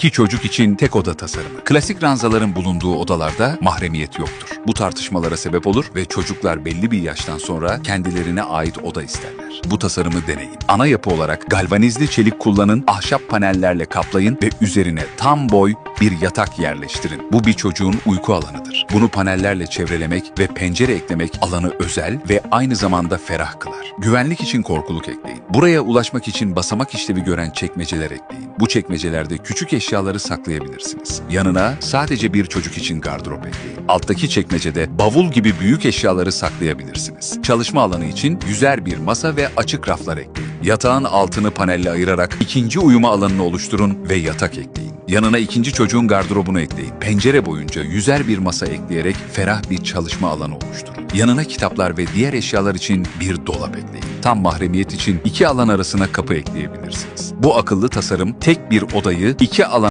İki çocuk için tek oda tasarımı. Klasik ranzaların bulunduğu odalarda mahremiyet yoktur. Bu tartışmalara sebep olur ve çocuklar belli bir yaştan sonra kendilerine ait oda isterler. Bu tasarımı deneyin. Ana yapı olarak galvanizli çelik kullanın, ahşap panellerle kaplayın ve üzerine tam boy bir yatak yerleştirin. Bu bir çocuğun uyku alanıdır. Bunu panellerle çevrelemek ve pencere eklemek alanı özel ve aynı zamanda ferah kılar. Güvenlik için korkuluk ekleyin. Buraya ulaşmak için basamak işlevi gören çekmeceler ekleyin. Bu çekmecelerde küçük eşyaları saklayabilirsiniz. Yanına sadece bir çocuk için gardırop ekleyin. Alttaki çekmecede bavul gibi büyük eşyaları saklayabilirsiniz. Çalışma alanı için yüzer bir masa ve açık raflar ekleyin. Yatağın altını panelle ayırarak ikinci uyuma alanını oluşturun ve yatak ekleyin. Yanına ikinci çocuğun gardırobunu ekleyin. Pencere boyunca yüzer bir masa ekleyerek ferah bir çalışma alanı oluşturun. Yanına kitaplar ve diğer eşyalar için bir dolap ekleyin. Tam mahremiyet için iki alan arasına kapı ekleyebilirsiniz. Bu akıllı tasarım tek bir odayı iki alan